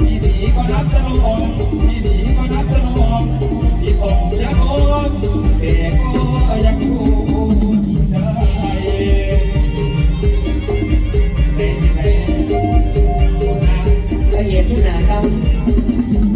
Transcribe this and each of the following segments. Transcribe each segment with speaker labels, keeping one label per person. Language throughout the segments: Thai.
Speaker 1: ที่หนีก็นับ
Speaker 2: จะ
Speaker 1: ลงที่หนีก็นับจะลง
Speaker 2: ที่ตกจะ
Speaker 3: ลงแต่ก็ยังอยู่ได้เป็นยังไงละเอียที่หน
Speaker 1: กับ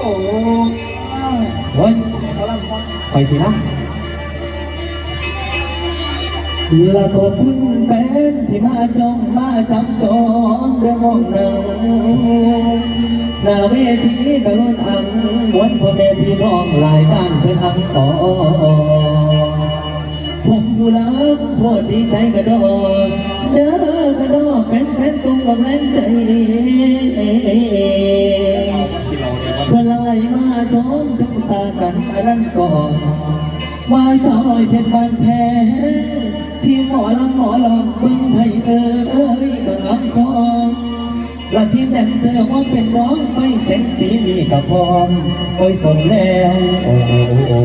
Speaker 3: โอ้เฮ้
Speaker 1: ยไปสินะและขอบคุณแฟนที่มาจองมาจับจองเรื่องมองหนังหน้าเวทีกระลุนอังมวนพ่อแม่พี่น้องหลายบ้านเพื่อนอังต่อ รักโพดดีใจกระดอกเด้อกระดอกแฟนแฟนส่งกำลังใจ
Speaker 3: เราเนี่ยว่า
Speaker 1: เพื่อนไหลมาชมทั้งสากันอันนั้นก่อนมาสอยเพชรบานแพงที่หมอลำหมอลองเบิ่งให้เอ้ยก็งำกองและทีมแดนเซอร์ว่าเป็นน้องไฟแสงสีนี่ก็พร้อมโอ้ยสนแล้วโอ้โอ้โอ้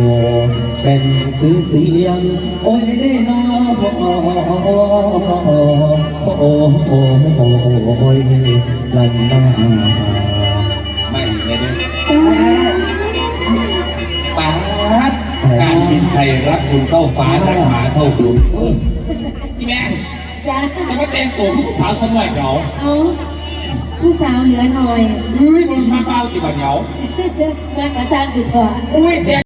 Speaker 1: เป็น สื่อเสียง โอ้ยได้นอโอ้โอ้โอ้โอ้โอ้ยลันมา
Speaker 3: ไม่เลยนะป๊าดการบินไทยรักคุณเข้าฟ้ารักหมาเท่าคุณพี่แม่
Speaker 4: จ้า
Speaker 3: จะมาแต่งตัวผู้สาวสมัยเหงา
Speaker 4: เอาผู้สาวเหลือหน่อย
Speaker 3: เฮ้ยมันมาเป้าตีบันเหงา
Speaker 4: แม่กระซ้างอยู่ถอด
Speaker 3: อุ้ย